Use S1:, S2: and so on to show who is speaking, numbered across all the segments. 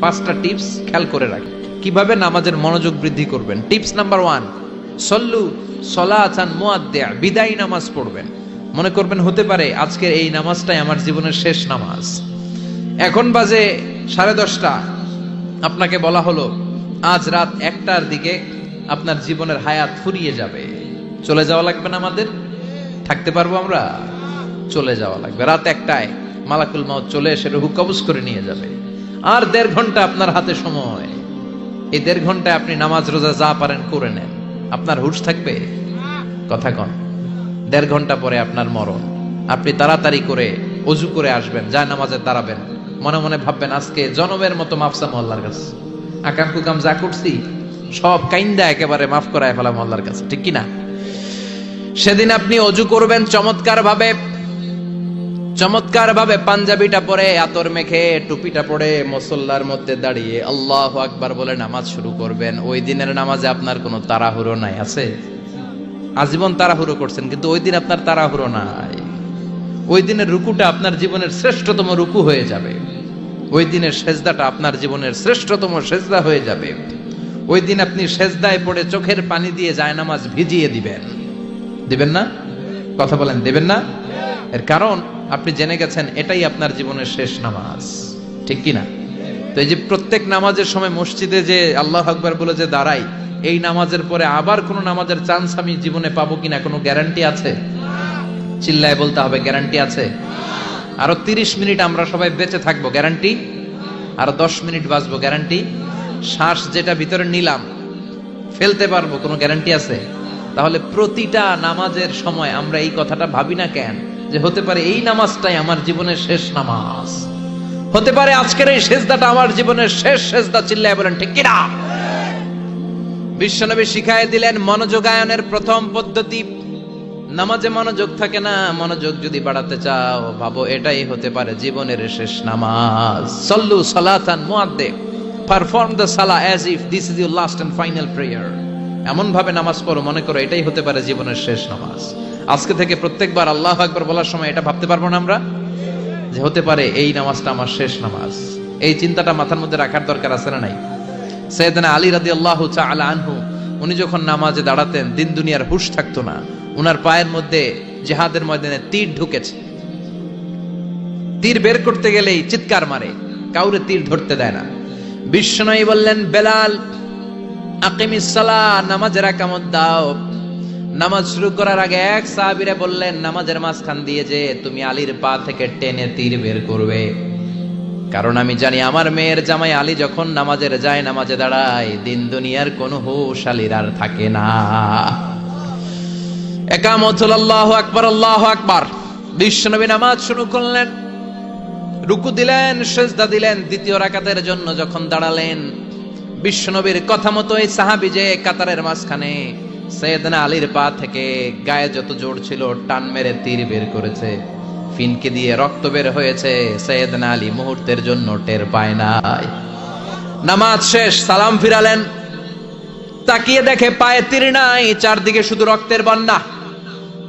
S1: পাঁচটা টিপস খেয়াল করে রাখেন কীভাবে নামাজের মনোযোগ বৃদ্ধি করবেন? টিপস নাম্বার ওয়ান, সল্লু সলাচান মুয়াদ্দিয়া বিদায় নামাজ পড়বেন। মনে করবেন হতে পারে আজকের এই নামাজটাই আমার জীবনের শেষ নামাজ। এখন বাজে সাড়ে দশটা। আপনাকে বলা হলো, আজ রাত একটার দিকে আপনার জীবনের হায়াত ফুরিয়ে যাবে। চলে যাওয়া লাগবে না আমাদের? থাকতে পারব আমরা? চলে যাওয়া লাগবে। রাত একটায় মালাকুল মাউত চলে এসে রুহু কবজ করে নিয়ে যাবে। আর দেড় ঘণ্টা আপনার হাতে সময়। এই দেড় ঘন্টায় আপনি নামাজ রোজা যা পারেন করে নেন। আপনার হুশ থাকবে? কথা কন। দেড় ঘণ্টা পরে আপনার মরণ। আপনি তাড়াতাড়ি করে অজু করে আসবেন, যা নামাজে দাঁড়াবেন মনে মনে ভাববেন, আজকে জনমের মতো মাফসা মহল্লার কাছে। আকাম কুকাম যা করছি, সব কাইন্দা একেবারে মাফ করায় ফেলা মহল্লার কাছে। ঠিক কি না সেদিন আপনি অজু করবেন চমৎকার ভাবে চমৎকার ভাবে পাঞ্জাবিটা পরে, আতর মেখে টুপিটা পরে মসল্লার মধ্যে দাঁড়িয়ে আল্লাহ আকবার বলে নামাজ শুরু করবেন। ওই দিনের নামাজে আপনার কোনো তাড়াহুড়ো নাই, আছে? আজীবন তাড়াহুড়ো করছেন, কিন্তু ওই দিন আপনার তাড়াহুড়ো নাই। ওই দিনের রুকুটা আপনার জীবনের শ্রেষ্ঠতম রুকু হয়ে যাবে। ওই দিনের সেজদাটা আপনার জীবনের শ্রেষ্ঠতম সেজদা হয়ে যাবে। ওই দিন আপনি সেজদায় পড়ে চোখের পানি দিয়ে জায়নামাজ ভিজিয়ে দিবেন। দিবেন না? কথা বলেন, দেবেন না? এর কারণ আপনি জেনে গেছেন, এটাই আপনার জীবনের শেষ নামাজ। ঠিক কি না তো এই যে প্রত্যেক নামাজের সময় মসজিদে যে আল্লাহ আকবার বলে যে দাঁড়াই, এই নামাজের পরে আবার কোনো নামাজের চান্স আমি জীবনে পাবো কিনা কোনো গ্যারান্টি আছে? চিল্লায় বলতে হবে গ্যারান্টি আছে? আরও তিরিশ মিনিট আমরা সবাই বেঁচে থাকব গ্যারান্টি আরও দশ মিনিট বাঁচবো গ্যারান্টি শ্বাস যেটা ভিতরে নিলাম, ফেলতে পারব, কোনো গ্যারান্টি আছে? তাহলে প্রতিটা নামাজের সময় আমরা এই কথাটা ভাবি না কেন? যে হতে পারে এই নামাজটাই আমার জীবনের শেষ নামাজ। হতে পারে আজকের এই সেজদাটা আমার জীবনের শেষ সেজদা, চিল্লায় বলেন, ঠিক কিনা? বিশ্বনবী শিখায় দিলেন, মনোযোগায়নের প্রথম পদ্ধতি, নামাজে মনোযোগ থাকে না, মনোযোগ যদি বাড়াতে চাও, ভাবো এটাই হতে পারে জীবনের শেষ নামাজ। সল্লু সালাতান মুআদ্দে perform the salah as if this is your last and final prayer এমন ভাবে নামাজ পড়ো, মনে করো এটাই হতে পারে জীবনের শেষ নামাজ। আজকে থেকে প্রত্যেকবার আল্লাহ একবার বলার সময় এটা ভাবতে পারব না আমরা? যে হতে পারে এই নামাজটা আমার শেষ নামাজ। এই চিন্তাটা মাথার মধ্যে রাখার দরকার আছে না নাই? সৈয়দনা আলী রাদি আল্লাহ আলা আনহু, উনি যখন নামাজে দাঁড়াতেন, দিন দুনিয়ার হুশ থাকতো না। উনার পায়ের মধ্যে জেহাদের ময়দানে তীর ঢুকেছে। তীর বের করতে গেলেই চিৎকার মারে, কাউরে তীর ধরতে দেয় না। বিশ্বনয়ী বললেন, বেলাল, আকিমিস সালা নামাজের একামত দাও। নামাজ শুরু করার আগে এক সাহাবীরা বললেন, নামাজের মাঝখান দিয়ে যে তুমি আলীর পা থেকে টেনে তীর বের করবে। কারণ আমি জানি আমার মেয়ের জামাই আলী যখন নামাজের যায়, নামাজে দাঁড়ায়, দিন দুনিয়ার কোন হুশ আলীর আর থাকে না। একামত হল আল্লাহ আকবার আল্লাহ আকবার। বিশ্বনবী নামাজ শুরু করলেন, রুকু দিলেন, সেজদা দিলেন, দ্বিতীয় রাকাতের জন্য যখন দাঁড়ালেন, বিশ্বনবীর কথা মতো এই সাহাবি যে কাতারের মাঝখানে সৈয়দনা আলীর পা থেকে গায়ে যত জোর ছিল, টান মেরে তীর বের করেছে। ফিনকে দিয়ে রক্ত বের হয়েছে, সৈয়দনা আলী মুহূর্তের জন্য টের পায় নাই। নামাজ শেষ, সালাম ফিরালেন। তাকিয়ে দেখে পায়ে তীর নাই, চারদিকে শুধু রক্তের বন্যা।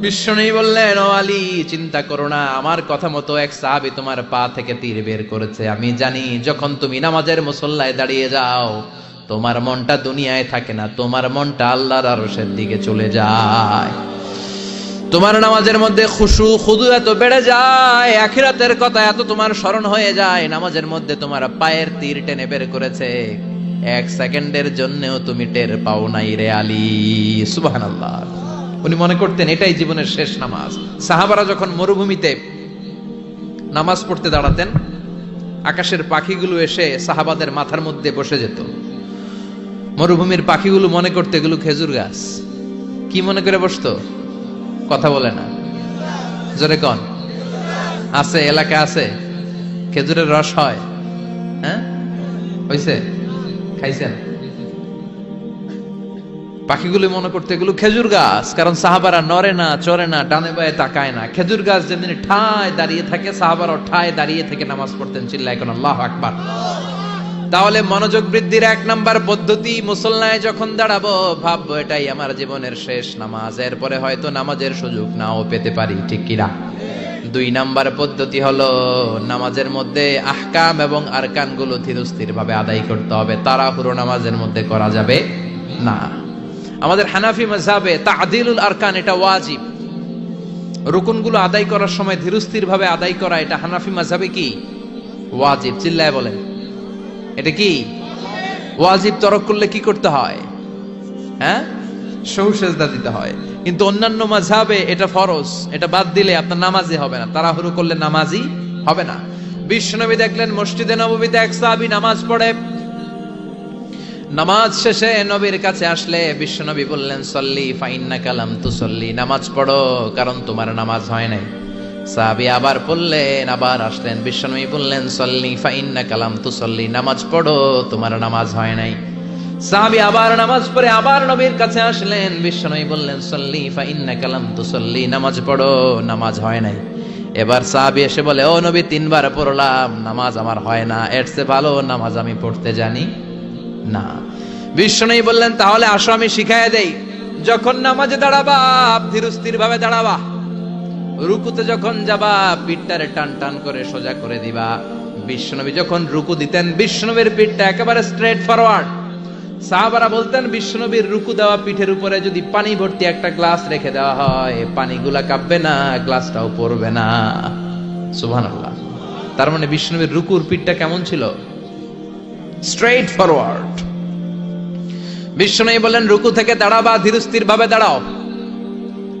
S1: বিশ্বনী বললেন, ও আলী, চিন্তা করো না, আমার কথা মতো এক সাহাবি তোমার পা থেকে তীর বের করেছে। আমি জানি, যখন তুমি নামাজের মুসল্লায় দাঁড়িয়ে যাও তোমার মনটা দুনিয়ায় থাকে না, তোমার মনটা আল্লাহর আরশের দিকে চলে যায়। তোমার নামাজের মধ্যে খুশু, খুদু এত বেড়ে যায়, আখিরাতের কথা এত তোমার স্মরণ হয়ে যায়, নামাজের মধ্যে তোমার পায়ের তীর টেনে বের করেছে। এক সেকেন্ডের জন্যও তুমি টের পাও নাই রে আলী, সুবহানাল্লাহ। উনি মনে করতেন এটাই জীবনের শেষ নামাজ। সাহাবারা যখন মরুভূমিতে নামাজ পড়তে দাঁড়াতেন, আকাশের পাখিগুলো এসে সাহাবাদের মাথার মধ্যে বসে যেত। মরুভূমির পাখিগুলো মনে করতে এগুলো খেজুর গাছ। কি মনে করে বসতো? কথা বলে না। জোরে কন। আছে, এলাকা আছে। খেজুরের রস হয়। হ্যাঁ? হয়েছে খাইছেন? পাখিগুলো মনে করতে এগুলো খেজুর গাছ। কারণ সাহাবারা নরে না চরে না ডানে বায়ে তাকায় না। খেজুর গাছ যেদিন ঠায় দাঁড়িয়ে থাকে সাহাবারা ঠায় দাঁড়িয়ে থেকে নামাজ পড়তেন চিল্লা এখন আল্লাহ আকবার। তাহলে মনোযোগ বৃদ্ধির এক নাম্বার পদ্ধতি মুসল্লায় যখন দাঁড়াবো, ভাববো, এটাই আমার জীবনের শেষ নামাজ। এরপরে হয়তো নামাজের সুযোগ নাও পেতে পারি, ঠিক কিনা দুই নাম্বার পদ্ধতি হলো, নামাজের মধ্যে আহকাম এবং আরকানগুলো ধীরস্থির ভাবে আদায় করতে হবে। তাড়াহুড়ো নামাজের মধ্যে করা যাবে না। আমাদের হানাফি মজাবে তাদিলুল আরকান, এটা ওয়াজিব। রুকুনগুলো আদায় করার সময় ধীরস্থির ভাবে আদায় করা, এটা হানাফি মাঝাবে কি? ওয়াজিব, চিল্লায় বলেন। এটা কি? ওয়াজিব তরক করলে কি করতে হয়? হ্যাঁ? সহু সেজদা দিতে হয়। কিন্তু অন্যান্য মাঝাবে এটা ফরজ, এটা বাদ দিলে আপনার নামাজি হবে না, তাড়াহুড়ো করলে নামাজি হবে না। বিশ্বনবী দেখলেন, মসজিদে নববীতে এক সাহাবী নামাজ পড়ে। নামাজ শেষে নবীর কাছে আসলে বিশ্বনবী বললেন, সল্লি ফাইন্না কালাম তু সল্লি নামাজ পড়ো, কারণ তোমার নামাজ হয় নাই। সাহাবী আবার পড়লেন আবার আসলেন। বিশ্বনবী বললেন, সল্লি ফাইন্না কালাম তু সল্লি নামাজ পড়ো, তোমার নামাজ হয় নাই। সাহাবী আবার নামাজ পড়ে আবার নবীর কাছে আসলেন। বিশ্বনবী বললেন, সল্লি ফাইন্না কালাম তু সল্লি নামাজ পড়ো, নামাজ হয় নাই। এবার সাহাবী এসে বলে, ও নবী, তিনবার পড়লাম, নামাজ আমার হয় না। এর ভালো নামাজ আমি পড়তে জানি না। বিষ্ণু বললেন, তাহলে আসো, আমি শিখাই দেই। যখন নামাজে দাঁড়াবা ধীরস্থির ভাবে দাঁড়াবা। রুকুতে যখন যাবা, পিঠটারে টান টান করে সোজা করে দিবা। বিশ্বনবী যখন রুকু দিতেন, বিশ্বনবীর পিঠটা একেবারে স্ট্রেট ফরওয়ার্ড সাহাবারা বলতেন, বিশ্বনবীর রুকু দেওয়া পিঠের উপরে যদি পানি ভর্তি একটা গ্লাস রেখে দেওয়া হয়, পানিগুলা কাঁপবে না, গ্লাসটাও পড়বে না। সুবহানাল্লাহ। তার মানে বিশ্বনবীর রুকুর পিঠটা কেমন ছিল? স্ট্রেট ফরওয়ার্ড বিষ্ণু বলেন রুকু থেকে দাঁড়াবা ধীরস্থির ভাবে দাঁড়াও।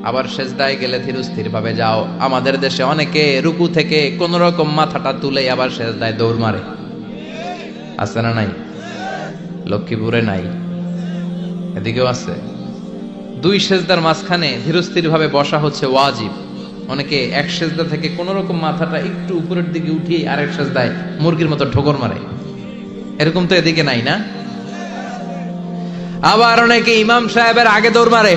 S1: আবার সেজদায় গেলে ধীরস্থির ভাবে যাও। আমাদের দেশে অনেকে রুকু থেকে কোন রকম মাথাটা তুলে আবার সেজদায় দৌড় মারে। আছে না নাই? লক্ষ্মীপুরে নাই। এদিকেও আছে। দুই সেজদার মাঝখানে ধীরস্থির ভাবে বসা হচ্ছে ওয়াজিব। অনেকে এক সেজদা থেকে কোন রকম মাথাটা একটু উপরের দিকে উঠিয়ে আরেক সেজদায় মুরগির মতো ঠোকর মারে। এরকম তো এদিকে নাই না? আবার অনেকে ইমাম সাহেবের আগে দৌড় মারে।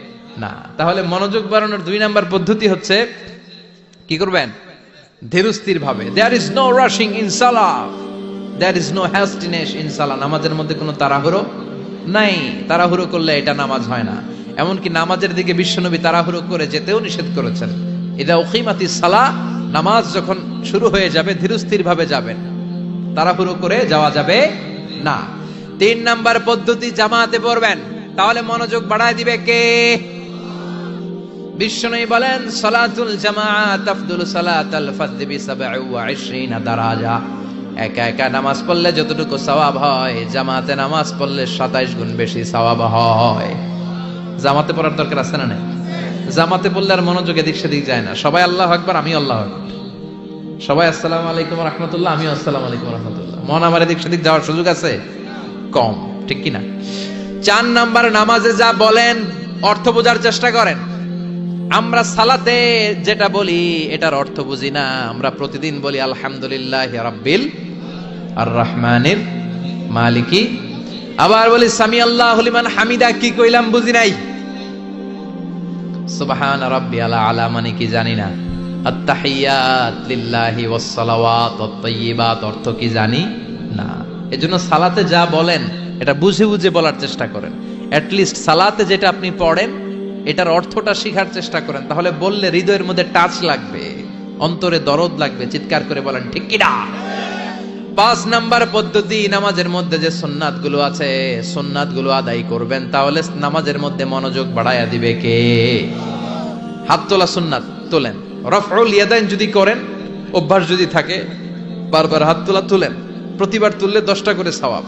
S1: না। তাহলে মনোযোগ বাড়ানোর দুই নাম্বার পদ্ধতি হচ্ছে, কি করবেন? ধীরস্থির ভাবে there is no rushing in salah there is no hastiness in salah নামাজের মধ্যে কোনো তাড়াহুড়ো নাই। তাড়াহুড়ো করলে এটা নামাজ হয় না। এমনকি নামাজের দিকে বিশ্বনবী তাড়াহুড়ো করে যেতেও নিষেধ করেছেন। এটা ওকিমাতি সালাহ, নামাজ যখন শুরু হয়ে যাবে ধীরস্থির ভাবে যাবেন। তাড়াহুড়ো করে যাওয়া যাবে না। তিন নাম্বার পদ্ধতি, জামাতে পড়বেন। তাহলে মনোযোগ বাড়ায় দিবে কে? বিশ্বনবী বলেন, সালাতুল জামাআত আফদুল সালাতাল ফাজদি বি 27 দারাজা। একা একা নামাজ পড়লে যতটুকু সওয়াব হয়, জামাতে নামাজ পড়লে 27 গুণ বেশি সওয়াব হয়। জামাতে পড়ার দরকার আছে না নাই? জামাতে পড়লে আর মনোযোগ এদিক সেদিক যায় না। সবাই আল্লাহ আকবার আমি আল্লাহ আকবার। সবাই আসসালামু আলাইকুম রহমতুল্লাহ আমি আসসালামু আলাইকুম রহমতুল্লাহ। মন আমার এদিক সেদিক যাওয়ার সুযোগ আছে? কম, ঠিক কি না চার নাম্বার, নামাজে যা বলেন, অর্থ বোঝার চেষ্টা করেন। আমরা সালাতে যেটা বলি, এটার অর্থ বুঝি না। আমরা প্রতিদিন বলি, আলহামদুলিল্লাহ রাব্বিল আর রহমানের মালিকি। আবার বলি সামি আল্লাহ লিমান হামিদা। কি কইলাম বুঝি নাই? সুবহান রাব্বি আলা আলা মানে কি জানি না। আত্তাহিয়াত লিল্লাহি ওয়াস সালাওয়াত অর্থ কি জানি না। এজন্য সালাতে যা বলেন, এটা বুঝে বুঝে বলার চেষ্টা করেন। অ্যাট লিস্ট সালাতে যেটা আপনি পড়েন এটার অর্থটা শেখার চেষ্টা করেন। তাহলে বললে হৃদয়ের মধ্যে টাচ লাগবে, অন্তরে দরদ লাগবে, চিৎকার করে বলেন, ঠিক কিনা পাঁচ নাম্বার পদ্ধতি, নামাজের মধ্যে যে সোননাথগুলো আছে সোননাথগুলো আদায় করবেন, তাহলে নামাজের মধ্যে মনোযোগ বাড়াইয়া দিবে কে? হাত তোলা সুন্নাত তোলেন। রফউল ইয়াদাইন যদি করেন, অভ্যাস যদি থাকে, বারবার হাত তোলা তুলেন। প্রতিবার তুললে দশটা করে সওয়াব।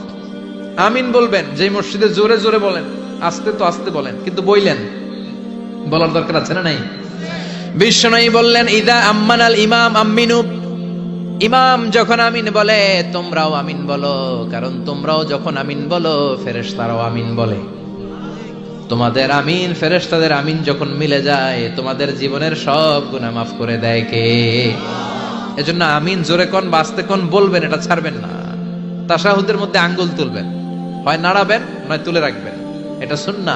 S1: আমিন বলবেন যে মসজিদে জোরে জোরে বলেন, আস্তে তো আস্তে বলেন, কিন্তু বইলেন। বলার দরকার আছে না নাই? বিশ্বনয়ী বললেন, ইদা আম্মান আল ইমাম আম্মিনু। ইমাম যখন আমিন বলে, তোমরাও আমিন বলো, কারণ তোমরাও যখন আমিন বলো, ফেরেশতারাও আমিন বলে। তোমাদের আমিন, ফেরেশতাদের আমিন যখন মিলে যায়, তোমাদের জীবনের সব গুনাহ মাফ করে দেয় কে? এজন্য আমিন জোরে কন, বাঁচতে কন বলবেন, এটা ছাড়বেন না। তাসাহুদের মধ্যে আঙ্গুল তুলবেন। হয় নাড়াবেন, নয় তুলে রাখবেন। এটা সুন্না